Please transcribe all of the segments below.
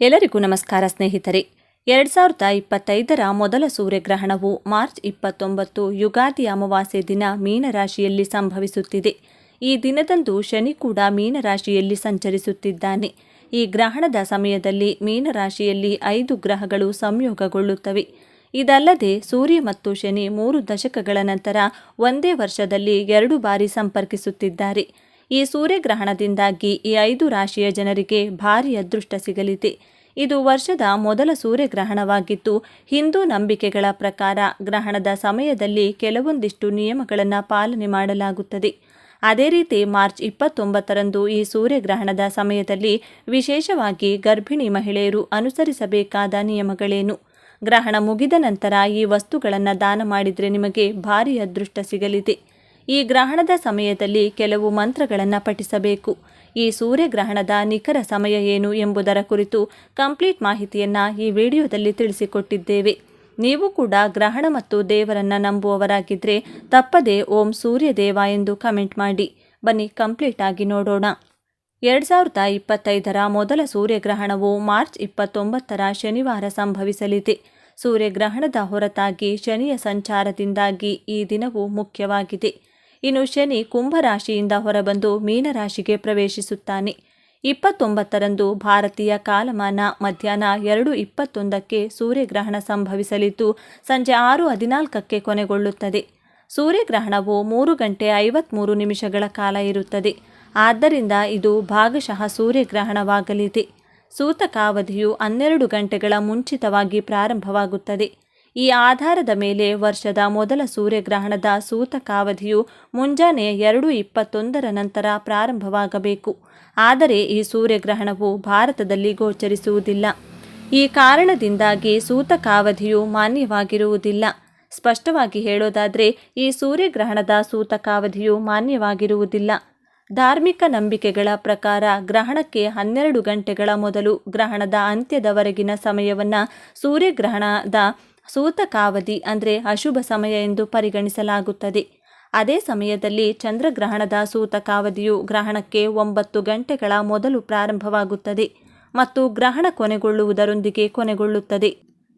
ಎಲ್ಲರಿಗೂ ನಮಸ್ಕಾರ ಸ್ನೇಹಿತರೆ. ಎರಡು ಸಾವಿರದ ಇಪ್ಪತ್ತೈದರ ಮೊದಲ ಸೂರ್ಯಗ್ರಹಣವು ಮಾರ್ಚ್ ಇಪ್ಪತ್ತೊಂಬತ್ತು ಯುಗಾದಿ ಅಮಾವಾಸ್ಯೆ ದಿನ ಮೀನರಾಶಿಯಲ್ಲಿ ಸಂಭವಿಸುತ್ತಿದೆ. ಈ ದಿನದಂದು ಶನಿ ಕೂಡ ಮೀನರಾಶಿಯಲ್ಲಿ ಸಂಚರಿಸುತ್ತಿದ್ದಾನೆ. ಈ ಗ್ರಹಣದ ಸಮಯದಲ್ಲಿ ಮೀನರಾಶಿಯಲ್ಲಿ ಐದು ಗ್ರಹಗಳು ಸಂಯೋಗಗೊಳ್ಳುತ್ತವೆ. ಇದಲ್ಲದೆ ಸೂರ್ಯ ಮತ್ತು ಶನಿ ಮೂರು ದಶಕಗಳ ನಂತರ ಒಂದೇ ವರ್ಷದಲ್ಲಿ ಎರಡು ಬಾರಿ ಸಂಪರ್ಕಿಸುತ್ತಿದ್ದಾರೆ. ಈ ಸೂರ್ಯಗ್ರಹಣದಿಂದಾಗಿ ಈ ಐದು ರಾಶಿಯ ಜನರಿಗೆ ಭಾರಿ ಅದೃಷ್ಟ ಸಿಗಲಿದೆ. ಇದು ವರ್ಷದ ಮೊದಲ ಸೂರ್ಯಗ್ರಹಣವಾಗಿದ್ದು, ಹಿಂದೂ ನಂಬಿಕೆಗಳ ಪ್ರಕಾರ ಗ್ರಹಣದ ಸಮಯದಲ್ಲಿ ಕೆಲವೊಂದಿಷ್ಟು ನಿಯಮಗಳನ್ನು ಪಾಲನೆ ಮಾಡಲಾಗುತ್ತದೆ. ಅದೇ ರೀತಿ ಮಾರ್ಚ್ ಇಪ್ಪತ್ತೊಂಬತ್ತರಂದು ಈ ಸೂರ್ಯಗ್ರಹಣದ ಸಮಯದಲ್ಲಿ ವಿಶೇಷವಾಗಿ ಗರ್ಭಿಣಿ ಮಹಿಳೆಯರು ಅನುಸರಿಸಬೇಕಾದ ನಿಯಮಗಳೇನು? ಗ್ರಹಣ ಮುಗಿದ ನಂತರ ಈ ವಸ್ತುಗಳನ್ನು ದಾನ ಮಾಡಿದರೆ ನಿಮಗೆ ಭಾರಿ ಅದೃಷ್ಟ ಸಿಗಲಿದೆ. ಈ ಗ್ರಹಣದ ಸಮಯದಲ್ಲಿ ಕೆಲವು ಮಂತ್ರಗಳನ್ನು ಪಠಿಸಬೇಕು. ಈ ಸೂರ್ಯಗ್ರಹಣದ ನಿಖರ ಸಮಯ ಏನು ಎಂಬುದರ ಕುರಿತು ಕಂಪ್ಲೀಟ್ ಮಾಹಿತಿಯನ್ನು ಈ ವಿಡಿಯೋದಲ್ಲಿ ತಿಳಿಸಿಕೊಟ್ಟಿದ್ದೇವೆ. ನೀವು ಕೂಡ ಗ್ರಹಣ ಮತ್ತು ದೇವರನ್ನು ನಂಬುವವರಾಗಿದ್ದರೆ ತಪ್ಪದೆ ಓಂ ಸೂರ್ಯದೇವ ಎಂದು ಕಮೆಂಟ್ ಮಾಡಿ. ಬನ್ನಿ ಕಂಪ್ಲೀಟ್ ಆಗಿ ನೋಡೋಣ. ಎರಡು ಸಾವಿರದ ಇಪ್ಪತ್ತೈದರ ಮೊದಲ ಸೂರ್ಯಗ್ರಹಣವು ಮಾರ್ಚ್ ಇಪ್ಪತ್ತೊಂಬತ್ತರ ಶನಿವಾರ ಸಂಭವಿಸಲಿದೆ. ಸೂರ್ಯಗ್ರಹಣದ ಹೊರತಾಗಿ ಶನಿಯ ಸಂಚಾರದಿಂದಾಗಿ ಈ ದಿನವು ಮುಖ್ಯವಾಗಿದೆ. ಇನ್ನು ಶನಿ ಕುಂಭರಾಶಿಯಿಂದ ಹೊರಬಂದು ಮೀನರಾಶಿಗೆ ಪ್ರವೇಶಿಸುತ್ತಾನೆ. ಇಪ್ಪತ್ತೊಂಬತ್ತರಂದು ಭಾರತೀಯ ಕಾಲಮಾನ ಮಧ್ಯಾಹ್ನ ಎರಡು ಇಪ್ಪತ್ತೊಂದಕ್ಕೆ ಸೂರ್ಯಗ್ರಹಣ ಸಂಭವಿಸಲಿದ್ದು, ಸಂಜೆ ಆರು ಹದಿನಾಲ್ಕಕ್ಕೆ ಕೊನೆಗೊಳ್ಳುತ್ತದೆ. ಸೂರ್ಯಗ್ರಹಣವು ಮೂರು ಗಂಟೆ ಐವತ್ತ್ಮೂರು ನಿಮಿಷಗಳ ಕಾಲ ಇರುತ್ತದೆ. ಆದ್ದರಿಂದ ಇದು ಭಾಗಶಃ ಸೂರ್ಯಗ್ರಹಣವಾಗಲಿದೆ. ಸೂತಕಾವಧಿಯು ಹನ್ನೆರಡು ಗಂಟೆಗಳ ಮುಂಚಿತವಾಗಿ ಪ್ರಾರಂಭವಾಗುತ್ತದೆ. ಈ ಆಧಾರದ ಮೇಲೆ ವರ್ಷದ ಮೊದಲ ಸೂರ್ಯಗ್ರಹಣದ ಸೂತಕಾವಧಿಯು ಮುಂಜಾನೆ ಎರಡು ಇಪ್ಪತ್ತೊಂದರ ನಂತರ ಪ್ರಾರಂಭವಾಗಬೇಕು. ಆದರೆ ಈ ಸೂರ್ಯಗ್ರಹಣವು ಭಾರತದಲ್ಲಿ ಗೋಚರಿಸುವುದಿಲ್ಲ. ಈ ಕಾರಣದಿಂದಾಗಿ ಸೂತಕಾವಧಿಯು ಮಾನ್ಯವಾಗಿರುವುದಿಲ್ಲ. ಸ್ಪಷ್ಟವಾಗಿ ಹೇಳೋದಾದರೆ, ಈ ಸೂರ್ಯಗ್ರಹಣದ ಸೂತಕಾವಧಿಯು ಮಾನ್ಯವಾಗಿರುವುದಿಲ್ಲ. ಧಾರ್ಮಿಕ ನಂಬಿಕೆಗಳ ಪ್ರಕಾರ ಗ್ರಹಣಕ್ಕೆ ಹನ್ನೆರಡು ಗಂಟೆಗಳ ಮೊದಲು ಗ್ರಹಣದ ಅಂತ್ಯದವರೆಗಿನ ಸಮಯವನ್ನು ಸೂರ್ಯಗ್ರಹಣದ ಸೂತಕಾವಧಿ ಅಂದರೆ ಅಶುಭ ಸಮಯ ಎಂದು ಪರಿಗಣಿಸಲಾಗುತ್ತದೆ. ಅದೇ ಸಮಯದಲ್ಲಿ ಚಂದ್ರಗ್ರಹಣದ ಸೂತಕಾವಧಿಯು ಗ್ರಹಣಕ್ಕೆ ಒಂಬತ್ತು ಗಂಟೆಗಳ ಮೊದಲು ಪ್ರಾರಂಭವಾಗುತ್ತದೆ ಮತ್ತು ಗ್ರಹಣ ಕೊನೆಗೊಳ್ಳುವುದರೊಂದಿಗೆ ಕೊನೆಗೊಳ್ಳುತ್ತದೆ.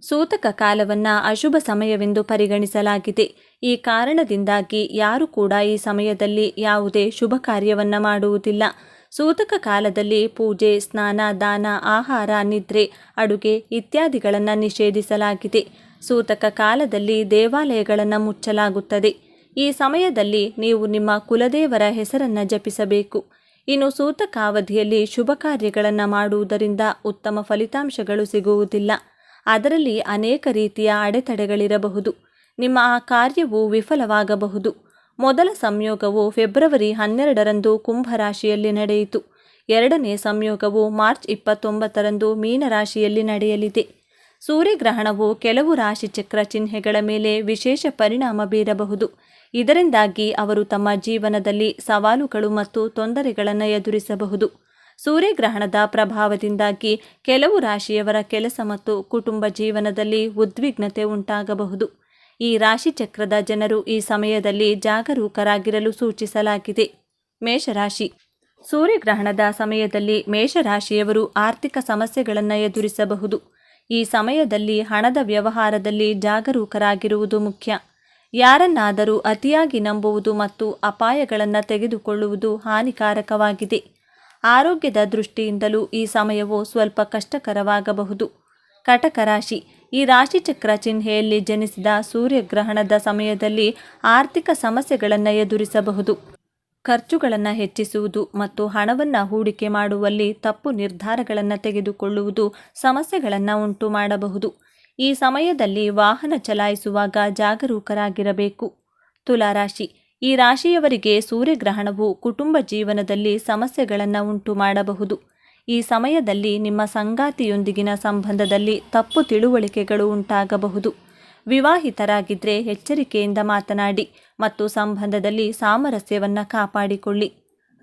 ಸೂತಕ ಕಾಲವನ್ನು ಅಶುಭ ಸಮಯವೆಂದು ಪರಿಗಣಿಸಲಾಗಿದೆ. ಈ ಕಾರಣದಿಂದಾಗಿ ಯಾರು ಕೂಡ ಈ ಸಮಯದಲ್ಲಿ ಯಾವುದೇ ಶುಭ ಕಾರ್ಯವನ್ನು ಮಾಡುವುದಿಲ್ಲ. ಸೂತಕ ಕಾಲದಲ್ಲಿ ಪೂಜೆ, ಸ್ನಾನ, ದಾನ, ಆಹಾರ, ನಿದ್ರೆ, ಅಡುಗೆ ಇತ್ಯಾದಿಗಳನ್ನು ನಿಷೇಧಿಸಲಾಗಿದೆ. ಸೂತಕ ಕಾಲದಲ್ಲಿ ದೇವಾಲಯಗಳನ್ನು ಮುಚ್ಚಲಾಗುತ್ತದೆ. ಈ ಸಮಯದಲ್ಲಿ ನೀವು ನಿಮ್ಮ ಕುಲದೇವರ ಹೆಸರನ್ನು ಜಪಿಸಬೇಕು. ಇನ್ನು ಸೂತಕ ಅವಧಿಯಲ್ಲಿ ಶುಭ ಕಾರ್ಯಗಳನ್ನು ಮಾಡುವುದರಿಂದ ಉತ್ತಮ ಫಲಿತಾಂಶಗಳು ಸಿಗುವುದಿಲ್ಲ. ಅದರಲ್ಲಿ ಅನೇಕ ರೀತಿಯ ಅಡೆತಡೆಗಳಿರಬಹುದು. ನಿಮ್ಮ ಆ ಕಾರ್ಯವು ವಿಫಲವಾಗಬಹುದು. ಮೊದಲ ಸಂಯೋಗವು ಫೆಬ್ರವರಿ ಹನ್ನೆರಡರಂದು ಕುಂಭರಾಶಿಯಲ್ಲಿ ನಡೆಯಿತು. ಎರಡನೇ ಸಂಯೋಗವು ಮಾರ್ಚ್ ಇಪ್ಪತ್ತೊಂಬತ್ತರಂದು ಮೀನರಾಶಿಯಲ್ಲಿ ನಡೆಯಲಿದೆ. ಸೂರ್ಯಗ್ರಹಣವು ಕೆಲವು ರಾಶಿಚಕ್ರ ಚಿಹ್ನೆಗಳ ಮೇಲೆ ವಿಶೇಷ ಪರಿಣಾಮ ಬೀರಬಹುದು. ಇದರಿಂದಾಗಿ ಅವರು ತಮ್ಮ ಜೀವನದಲ್ಲಿ ಸವಾಲುಗಳು ಮತ್ತು ತೊಂದರೆಗಳನ್ನು ಎದುರಿಸಬಹುದು. ಸೂರ್ಯಗ್ರಹಣದ ಪ್ರಭಾವದಿಂದಾಗಿ ಕೆಲವು ರಾಶಿಯವರ ಕೆಲಸ ಮತ್ತು ಕುಟುಂಬ ಜೀವನದಲ್ಲಿ ಉದ್ವಿಗ್ನತೆ ಉಂಟಾಗಬಹುದು. ಈ ರಾಶಿಚಕ್ರದ ಜನರು ಈ ಸಮಯದಲ್ಲಿ ಜಾಗರೂಕರಾಗಿರಲು ಸೂಚಿಸಲಾಗಿದೆ. ಮೇಷರಾಶಿ. ಸೂರ್ಯಗ್ರಹಣದ ಸಮಯದಲ್ಲಿ ಮೇಷರಾಶಿಯವರು ಆರ್ಥಿಕ ಸಮಸ್ಯೆಗಳನ್ನು ಎದುರಿಸಬಹುದು. ಈ ಸಮಯದಲ್ಲಿ ಹಣದ ವ್ಯವಹಾರದಲ್ಲಿ ಜಾಗರೂಕರಾಗಿರುವುದು ಮುಖ್ಯ. ಯಾರನ್ನಾದರೂ ಅತಿಯಾಗಿ ನಂಬುವುದು ಮತ್ತು ಅಪಾಯಗಳನ್ನು ತೆಗೆದುಕೊಳ್ಳುವುದು ಹಾನಿಕಾರಕವಾಗಿದೆ. ಆರೋಗ್ಯದ ದೃಷ್ಟಿಯಿಂದಲೂ ಈ ಸಮಯವು ಸ್ವಲ್ಪ ಕಷ್ಟಕರವಾಗಬಹುದು. ಕಟಕ ರಾಶಿ. ಈ ರಾಶಿಚಕ್ರ ಚಿಹ್ನೆಯಲ್ಲಿ ಜನಿಸಿದ ಸೂರ್ಯಗ್ರಹಣದ ಸಮಯದಲ್ಲಿ ಆರ್ಥಿಕ ಸಮಸ್ಯೆಗಳನ್ನು ಎದುರಿಸಬಹುದು. ಖರ್ಚುಗಳನ್ನು ಹೆಚ್ಚಿಸುವುದು ಮತ್ತು ಹಣವನ್ನು ಹೂಡಿಕೆ ಮಾಡುವಲ್ಲಿ ತಪ್ಪು ನಿರ್ಧಾರಗಳನ್ನು ತೆಗೆದುಕೊಳ್ಳುವುದು ಸಮಸ್ಯೆಗಳನ್ನು ಉಂಟು ಮಾಡಬಹುದು. ಈ ಸಮಯದಲ್ಲಿ ವಾಹನ ಚಲಾಯಿಸುವಾಗ ಜಾಗರೂಕರಾಗಿರಬೇಕು. ತುಲಾರಾಶಿ ಈ ರಾಶಿಯವರಿಗೆ ಸೂರ್ಯಗ್ರಹಣವು ಕುಟುಂಬ ಜೀವನದಲ್ಲಿ ಸಮಸ್ಯೆಗಳನ್ನು ಉಂಟು ಮಾಡಬಹುದು. ಈ ಸಮಯದಲ್ಲಿ ನಿಮ್ಮ ಸಂಗಾತಿಯೊಂದಿಗಿನ ಸಂಬಂಧದಲ್ಲಿ ತಪ್ಪು ತಿಳುವಳಿಕೆಗಳು ಉಂಟಾಗಬಹುದು. ವಿವಾಹಿತರಾಗಿದ್ದರೆ ಎಚ್ಚರಿಕೆಯಿಂದ ಮಾತನಾಡಿ ಮತ್ತು ಸಂಬಂಧದಲ್ಲಿ ಸಾಮರಸ್ಯವನ್ನು ಕಾಪಾಡಿಕೊಳ್ಳಿ.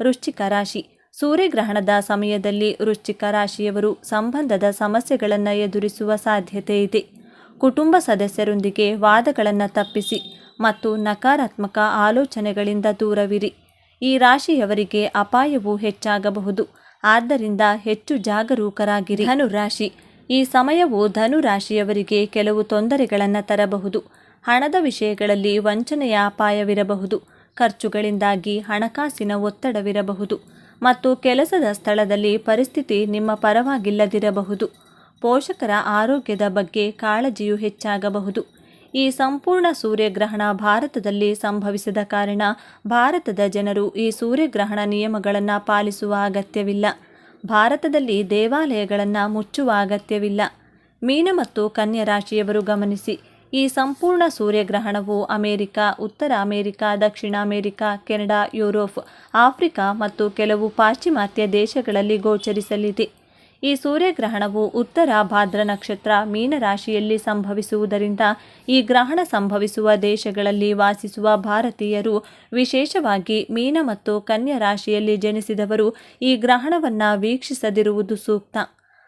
ವೃಶ್ಚಿಕ ರಾಶಿ. ಸೂರ್ಯಗ್ರಹಣದ ಸಮಯದಲ್ಲಿ ವೃಶ್ಚಿಕ ರಾಶಿಯವರು ಸಂಬಂಧದ ಸಮಸ್ಯೆಗಳನ್ನು ಎದುರಿಸುವ ಸಾಧ್ಯತೆ ಇದೆ. ಕುಟುಂಬ ಸದಸ್ಯರೊಂದಿಗೆ ವಾದಗಳನ್ನು ತಪ್ಪಿಸಿ ಮತ್ತು ನಕಾರಾತ್ಮಕ ಆಲೋಚನೆಗಳಿಂದ ದೂರವಿರಿ. ಈ ರಾಶಿಯವರಿಗೆ ಅಪಾಯವು ಹೆಚ್ಚಾಗಬಹುದು. ಆದ್ದರಿಂದ ಹೆಚ್ಚು ಜಾಗರೂಕರಾಗಿರಿ. ಧನುರಾಶಿ. ಈ ಸಮಯವು ಧನುರಾಶಿಯವರಿಗೆ ಕೆಲವು ತೊಂದರೆಗಳನ್ನು ತರಬಹುದು. ಹಣದ ವಿಷಯಗಳಲ್ಲಿ ವಂಚನೆಯ ಅಪಾಯವಿರಬಹುದು. ಖರ್ಚುಗಳಿಂದಾಗಿ ಹಣಕಾಸಿನ ಒತ್ತಡವಿರಬಹುದು. ಮತ್ತು ಕೆಲಸದ ಸ್ಥಳದಲ್ಲಿ ಪರಿಸ್ಥಿತಿ ನಿಮ್ಮ ಪರವಾಗಿಲ್ಲದಿರಬಹುದು. ಪೋಷಕರ ಆರೋಗ್ಯದ ಬಗ್ಗೆ ಕಾಳಜಿಯು ಹೆಚ್ಚಾಗಬಹುದು. ಈ ಸಂಪೂರ್ಣ ಸೂರ್ಯಗ್ರಹಣ ಭಾರತದಲ್ಲಿ ಸಂಭವಿಸಿದ ಕಾರಣ ಭಾರತದ ಜನರು ಈ ಸೂರ್ಯಗ್ರಹಣ ನಿಯಮಗಳನ್ನು ಪಾಲಿಸುವ ಅಗತ್ಯವಿಲ್ಲ. ಭಾರತದಲ್ಲಿ ದೇವಾಲಯಗಳನ್ನು ಮುಚ್ಚುವ ಅಗತ್ಯವಿಲ್ಲ. ಮೀನ ಮತ್ತು ಕನ್ಯಾ ರಾಶಿಯವರು ಗಮನಿಸಿ, ಈ ಸಂಪೂರ್ಣ ಸೂರ್ಯಗ್ರಹಣವು ಅಮೆರಿಕ, ಉತ್ತರ ಅಮೆರಿಕ, ದಕ್ಷಿಣ ಅಮೆರಿಕ, ಕೆನಡಾ, ಯುರೋಪ್, ಆಫ್ರಿಕಾ ಮತ್ತು ಕೆಲವು ಪಾಶ್ಚಿಮಾತ್ಯ ದೇಶಗಳಲ್ಲಿ ಗೋಚರಿಸಲಿದೆ. ಈ ಸೂರ್ಯಗ್ರಹಣವು ಉತ್ತರ ಭಾದ್ರ ನಕ್ಷತ್ರ ಮೀನರಾಶಿಯಲ್ಲಿ ಸಂಭವಿಸುವುದರಿಂದ ಈ ಗ್ರಹಣ ಸಂಭವಿಸುವ ದೇಶಗಳಲ್ಲಿ ವಾಸಿಸುವ ಭಾರತೀಯರು, ವಿಶೇಷವಾಗಿ ಮೀನ ಮತ್ತು ಕನ್ಯಾ ರಾಶಿಯಲ್ಲಿ ಜನಿಸಿದವರು, ಈ ಗ್ರಹಣವನ್ನು ವೀಕ್ಷಿಸದಿರುವುದು ಸೂಕ್ತ.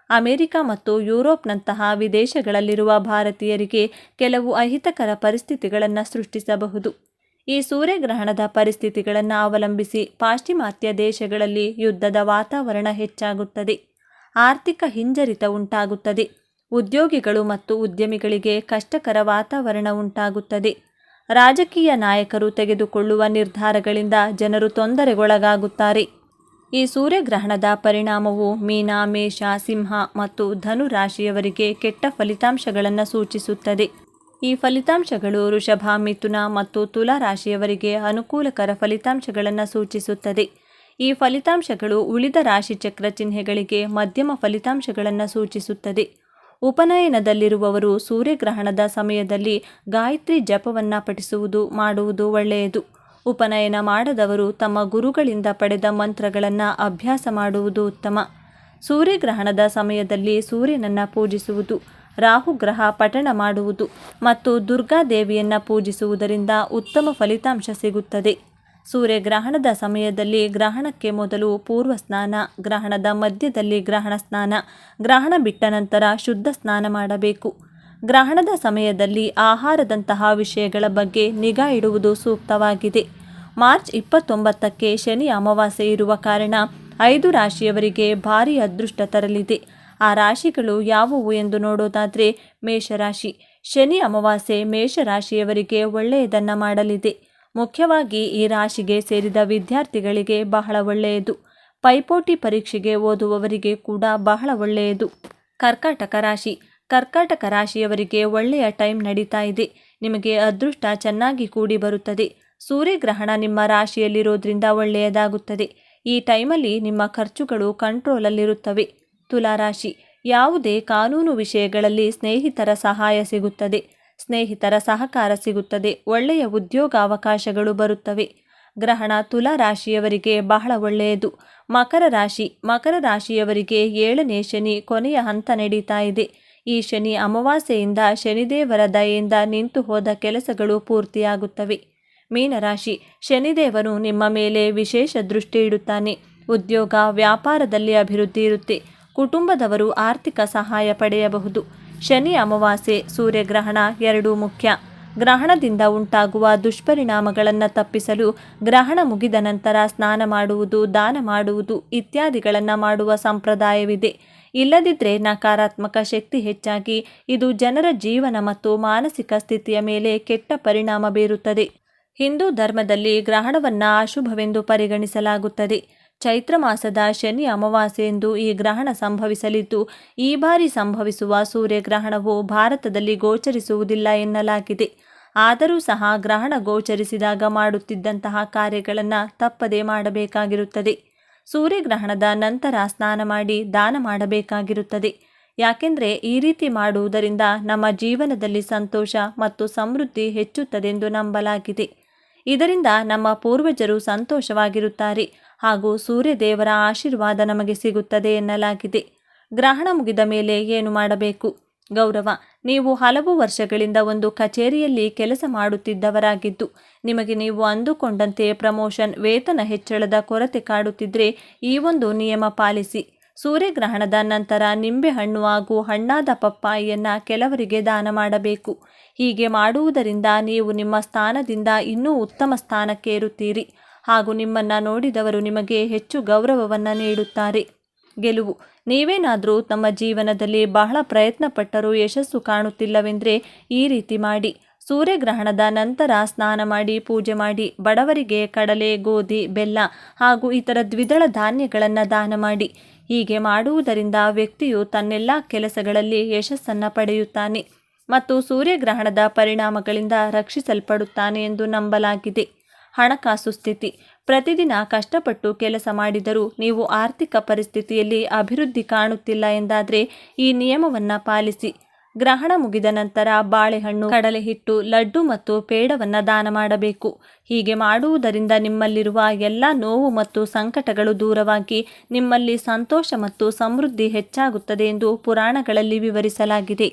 ಅಮೆರಿಕ ಮತ್ತು ಯುರೋಪ್ನಂತಹ ವಿದೇಶಗಳಲ್ಲಿರುವ ಭಾರತೀಯರಿಗೆ ಕೆಲವು ಅಹಿತಕರ ಪರಿಸ್ಥಿತಿಗಳನ್ನು ಸೃಷ್ಟಿಸಬಹುದು. ಈ ಸೂರ್ಯಗ್ರಹಣದ ಪರಿಸ್ಥಿತಿಗಳನ್ನು ಅವಲಂಬಿಸಿ ಪಾಶ್ಚಿಮಾತ್ಯ ದೇಶಗಳಲ್ಲಿ ಯುದ್ಧದ ವಾತಾವರಣ ಹೆಚ್ಚಾಗುತ್ತದೆ. ಆರ್ಥಿಕ ಹಿಂಜರಿತ ಉಂಟಾಗುತ್ತದೆ. ಉದ್ಯೋಗಿಗಳು ಮತ್ತು ಉದ್ಯಮಿಗಳಿಗೆ ಕಷ್ಟಕರ ವಾತಾವರಣ ಉಂಟಾಗುತ್ತದೆ. ರಾಜಕೀಯ ನಾಯಕರು ತೆಗೆದುಕೊಳ್ಳುವ ನಿರ್ಧಾರಗಳಿಂದ ಜನರು ತೊಂದರೆಗೊಳಗಾಗುತ್ತಾರೆ. ಈ ಸೂರ್ಯಗ್ರಹಣದ ಪರಿಣಾಮವು ಮೀನ, ಮೇಷ, ಸಿಂಹ ಮತ್ತು ಧನು ರಾಶಿಯವರಿಗೆ ಕೆಟ್ಟ ಫಲಿತಾಂಶಗಳನ್ನು ಸೂಚಿಸುತ್ತದೆ. ಈ ಫಲಿತಾಂಶಗಳು ವೃಷಭ, ಮಿಥುನ ಮತ್ತು ತುಲಾ ರಾಶಿಯವರಿಗೆ ಅನುಕೂಲಕರ ಫಲಿತಾಂಶಗಳನ್ನು ಸೂಚಿಸುತ್ತದೆ. ಈ ಫಲಿತಾಂಶಗಳು ಉಳಿದ ರಾಶಿಚಕ್ರ ಚಿಹ್ನೆಗಳಿಗೆ ಮಧ್ಯಮ ಫಲಿತಾಂಶಗಳನ್ನು ಸೂಚಿಸುತ್ತದೆ. ಉಪನಯನದಲ್ಲಿರುವವರು ಸೂರ್ಯಗ್ರಹಣದ ಸಮಯದಲ್ಲಿ ಗಾಯತ್ರಿ ಜಪವನ್ನು ಪಠಿಸುವುದು ಮಾಡುವುದು ಒಳ್ಳೆಯದು. ಉಪನಯನ ಮಾಡದವರು ತಮ್ಮ ಗುರುಗಳಿಂದ ಪಡೆದ ಮಂತ್ರಗಳನ್ನು ಅಭ್ಯಾಸ ಮಾಡುವುದು ಉತ್ತಮ. ಸೂರ್ಯಗ್ರಹಣದ ಸಮಯದಲ್ಲಿ ಸೂರ್ಯನನ್ನು ಪೂಜಿಸುವುದು ರಾಹುಗ್ರಹ ಪಠಣ ಮಾಡುವುದು ಮತ್ತು ದುರ್ಗಾದೇವಿಯನ್ನು ಪೂಜಿಸುವುದರಿಂದ ಉತ್ತಮ ಫಲಿತಾಂಶ ಸಿಗುತ್ತದೆ. ಸೂರ್ಯಗ್ರಹಣದ ಸಮಯದಲ್ಲಿ ಗ್ರಹಣಕ್ಕೆ ಮೊದಲು ಪೂರ್ವ ಸ್ನಾನ, ಗ್ರಹಣದ ಮಧ್ಯದಲ್ಲಿ ಗ್ರಹಣ ಸ್ನಾನ, ಗ್ರಹಣ ಬಿಟ್ಟ ನಂತರ ಶುದ್ಧ ಸ್ನಾನ ಮಾಡಬೇಕು. ಗ್ರಹಣದ ಸಮಯದಲ್ಲಿ ಆಹಾರದಂತಹ ವಿಷಯಗಳ ಬಗ್ಗೆ ನಿಗಾ ಇಡುವುದು ಸೂಕ್ತವಾಗಿದೆ. ಮಾರ್ಚ್ ಇಪ್ಪತ್ತೊಂಬತ್ತಕ್ಕೆ ಶನಿ ಅಮಾವಾಸ್ಯೆ ಇರುವ ಕಾರಣ ಐದು ರಾಶಿಯವರಿಗೆ ಭಾರಿ ಅದೃಷ್ಟ ತರಲಿದೆ. ಆ ರಾಶಿಗಳು ಯಾವುವು ಎಂದು ನೋಡೋದಾದರೆ ಮೇಷರಾಶಿ. ಶನಿ ಅಮಾವಾಸ್ಯೆ ಮೇಷರಾಶಿಯವರಿಗೆ ಒಳ್ಳೆಯದನ್ನು ಮಾಡಲಿದೆ. ಮುಖ್ಯವಾಗಿ ಈ ರಾಶಿಗೆ ಸೇರಿದ ವಿದ್ಯಾರ್ಥಿಗಳಿಗೆ ಬಹಳ ಒಳ್ಳೆಯದು. ಪೈಪೋಟಿ ಪರೀಕ್ಷೆಗೆ ಓದುವವರಿಗೆ ಕೂಡ ಬಹಳ ಒಳ್ಳೆಯದು. ಕರ್ಕಾಟಕ ರಾಶಿ. ಕರ್ಕಾಟಕ ರಾಶಿಯವರಿಗೆ ಒಳ್ಳೆಯ ಟೈಮ್ ನಡೀತಾ ಇದೆ. ನಿಮಗೆ ಅದೃಷ್ಟ ಚೆನ್ನಾಗಿ ಕೂಡಿ ಬರುತ್ತದೆ. ಸೂರ್ಯಗ್ರಹಣ ನಿಮ್ಮ ರಾಶಿಯಲ್ಲಿರೋದ್ರಿಂದ ಒಳ್ಳೆಯದಾಗುತ್ತದೆ. ಈ ಟೈಮಲ್ಲಿ ನಿಮ್ಮ ಖರ್ಚುಗಳು ಕಂಟ್ರೋಲಲ್ಲಿರುತ್ತವೆ. ತುಲಾರಾಶಿ. ಯಾವುದೇ ಕಾನೂನು ವಿಷಯಗಳಲ್ಲಿ ಸ್ನೇಹಿತರ ಸಹಾಯ ಸಿಗುತ್ತದೆ. ಸ್ನೇಹಿತರ ಸಹಕಾರ ಸಿಗುತ್ತದೆ, ಒಳ್ಳೆಯ ಉದ್ಯೋಗಾವಕಾಶಗಳು ಬರುತ್ತವೆ. ಗ್ರಹಣ ತುಲಾ ರಾಶಿಯವರಿಗೆ ಬಹಳ ಒಳ್ಳೆಯದು. ಮಕರ ರಾಶಿ, ಮಕರ ರಾಶಿಯವರಿಗೆ ಏಳನೇ ಶನಿ ಕೊನೆಯ ಹಂತ ನಡೀತಾ ಇದೆ. ಈ ಶನಿ ಅಮಾವಾಸ್ಯೆಯಿಂದ ಶನಿದೇವರ ದಯೆಯಿಂದ ನಿಂತು ಹೋದ ಕೆಲಸಗಳು ಪೂರ್ತಿಯಾಗುತ್ತವೆ. ಮೀನರಾಶಿ ಶನಿದೇವನು ನಿಮ್ಮ ಮೇಲೆ ವಿಶೇಷ ದೃಷ್ಟಿ ಇಡುತ್ತಾನೆ. ಉದ್ಯೋಗ ವ್ಯಾಪಾರದಲ್ಲಿ ಅಭಿವೃದ್ಧಿ ಇರುತ್ತೆ. ಕುಟುಂಬದವರು ಆರ್ಥಿಕ ಸಹಾಯ ಪಡೆಯಬಹುದು. ಶನಿ ಅಮಾವಾಸ್ಯೆ ಸೂರ್ಯಗ್ರಹಣ ಎರಡೂ ಮುಖ್ಯ. ಗ್ರಹಣದಿಂದ ಉಂಟಾಗುವ ದುಷ್ಪರಿಣಾಮಗಳನ್ನು ತಪ್ಪಿಸಲು ಗ್ರಹಣ ಮುಗಿದ ನಂತರ ಸ್ನಾನ ಮಾಡುವುದು, ದಾನ ಮಾಡುವುದು ಇತ್ಯಾದಿಗಳನ್ನು ಮಾಡುವ ಸಂಪ್ರದಾಯವಿದೆ. ಇಲ್ಲದಿದ್ದರೆ ನಕಾರಾತ್ಮಕ ಶಕ್ತಿ ಹೆಚ್ಚಾಗಿ ಇದು ಜನರ ಜೀವನ ಮತ್ತು ಮಾನಸಿಕ ಸ್ಥಿತಿಯ ಮೇಲೆ ಕೆಟ್ಟ ಪರಿಣಾಮ ಬೀರುತ್ತದೆ. ಹಿಂದೂ ಧರ್ಮದಲ್ಲಿ ಗ್ರಹಣವನ್ನು ಅಶುಭವೆಂದು ಪರಿಗಣಿಸಲಾಗುತ್ತದೆ. ಚೈತ್ರ ಮಾಸದ ಶನಿ ಅಮಾವಾಸ್ಯೆಯೆಂದು ಈ ಗ್ರಹಣ ಸಂಭವಿಸಲಿದ್ದು, ಈ ಬಾರಿ ಸಂಭವಿಸುವ ಸೂರ್ಯಗ್ರಹಣವು ಭಾರತದಲ್ಲಿ ಗೋಚರಿಸುವುದಿಲ್ಲ ಎನ್ನಲಾಗಿದೆ. ಆದರೂ ಸಹ ಗ್ರಹಣ ಗೋಚರಿಸಿದಾಗ ಮಾಡುತ್ತಿದ್ದಂತಹ ಕಾರ್ಯಗಳನ್ನು ತಪ್ಪದೇ ಮಾಡಬೇಕಾಗಿರುತ್ತದೆ. ಸೂರ್ಯಗ್ರಹಣದ ನಂತರ ಸ್ನಾನ ಮಾಡಿ ದಾನ ಮಾಡಬೇಕಾಗಿರುತ್ತದೆ. ಯಾಕೆಂದರೆ ಈ ರೀತಿ ಮಾಡುವುದರಿಂದ ನಮ್ಮ ಜೀವನದಲ್ಲಿ ಸಂತೋಷ ಮತ್ತು ಸಮೃದ್ಧಿ ಹೆಚ್ಚುತ್ತದೆಂದು ನಂಬಲಾಗಿದೆ. ಇದರಿಂದ ನಮ್ಮ ಪೂರ್ವಜರು ಸಂತೋಷವಾಗಿರುತ್ತಾರೆ. ಹಾಗೂ ಸೂರ್ಯದೇವರ ಆಶೀರ್ವಾದ ನಮಗೆ ಸಿಗುತ್ತದೆ ಎನ್ನಲಾಗಿದೆ. ಗ್ರಹಣ ಮುಗಿದ ಮೇಲೆ ಏನು ಮಾಡಬೇಕು? ಗೌರವ, ನೀವು ಹಲವು ವರ್ಷಗಳಿಂದ ಒಂದು ಕಚೇರಿಯಲ್ಲಿ ಕೆಲಸ ಮಾಡುತ್ತಿದ್ದವರಾಗಿದ್ದು, ನಿಮಗೆ ನೀವು ಅಂದುಕೊಂಡಂತೆ ಪ್ರಮೋಷನ್, ವೇತನ ಹೆಚ್ಚಳದ ಕೊರತೆ ಕಾಡುತ್ತಿದ್ದರೆ ಈ ಒಂದು ನಿಯಮ ಪಾಲಿಸಿ. ಸೂರ್ಯಗ್ರಹಣದ ನಂತರ ನಿಂಬೆಹಣ್ಣು ಹಾಗೂ ಹಣ್ಣಾದ ಪಪ್ಪಾಯಿಯನ್ನು ಕೆಲವರಿಗೆ ದಾನ ಮಾಡಬೇಕು. ಹೀಗೆ ಮಾಡುವುದರಿಂದ ನೀವು ನಿಮ್ಮ ಸ್ಥಾನದಿಂದ ಇನ್ನೂ ಉತ್ತಮ ಸ್ಥಾನಕ್ಕೆ ಇರುತ್ತೀರಿ ಹಾಗೂ ನಿಮ್ಮನ್ನು ನೋಡಿದವರು ನಿಮಗೆ ಹೆಚ್ಚು ಗೌರವವನ್ನು ನೀಡುತ್ತಾರೆ. ಗೆಲುವು. ನೀವೇನಾದರೂ ತಮ್ಮ ಜೀವನದಲ್ಲಿ ಬಹಳ ಪ್ರಯತ್ನ ಪಟ್ಟರೂ ಯಶಸ್ಸು ಕಾಣುತ್ತಿಲ್ಲವೆಂದರೆ ಈ ರೀತಿ ಮಾಡಿ. ಸೂರ್ಯಗ್ರಹಣದ ನಂತರ ಸ್ನಾನ ಮಾಡಿ, ಪೂಜೆ ಮಾಡಿ, ಬಡವರಿಗೆ ಕಡಲೆ, ಗೋಧಿ, ಬೆಲ್ಲ ಹಾಗೂ ಇತರ ದ್ವಿದಳ ಧಾನ್ಯಗಳನ್ನು ದಾನ ಮಾಡಿ. ಹೀಗೆ ಮಾಡುವುದರಿಂದ ವ್ಯಕ್ತಿಯು ತನ್ನೆಲ್ಲ ಕೆಲಸಗಳಲ್ಲಿ ಯಶಸ್ಸನ್ನು ಪಡೆಯುತ್ತಾನೆ ಮತ್ತು ಸೂರ್ಯಗ್ರಹಣದ ಪರಿಣಾಮಗಳಿಂದ ರಕ್ಷಿಸಲ್ಪಡುತ್ತಾನೆ ಎಂದು ನಂಬಲಾಗಿದೆ. ಹಣಕಾಸು ಸ್ಥಿತಿ. ಪ್ರತಿದಿನ ಕಷ್ಟಪಟ್ಟು ಕೆಲಸ ಮಾಡಿದರೂ ನೀವು ಆರ್ಥಿಕ ಪರಿಸ್ಥಿತಿಯಲ್ಲಿ ಅಭಿವೃದ್ಧಿ ಕಾಣುತ್ತಿಲ್ಲ ಎಂದಾದರೆ ಈ ನಿಯಮವನ್ನು ಪಾಲಿಸಿ. ಗ್ರಹಣ ಮುಗಿದ ನಂತರ ಬಾಳೆಹಣ್ಣು ಕಡಲೆ ಹಿಟ್ಟು ಲಡ್ಡು ಮತ್ತು ಪೇಡವನ್ನು ದಾನ ಮಾಡಬೇಕು. ಹೀಗೆ ಮಾಡುವುದರಿಂದ ನಿಮ್ಮಲ್ಲಿರುವ ಎಲ್ಲ ನೋವು ಮತ್ತು ಸಂಕಟಗಳು ದೂರವಾಗಿ ನಿಮ್ಮಲ್ಲಿ ಸಂತೋಷ ಮತ್ತು ಸಮೃದ್ಧಿ ಹೆಚ್ಚಾಗುತ್ತದೆ ಎಂದು ಪುರಾಣಗಳಲ್ಲಿ ವಿವರಿಸಲಾಗಿದೆ.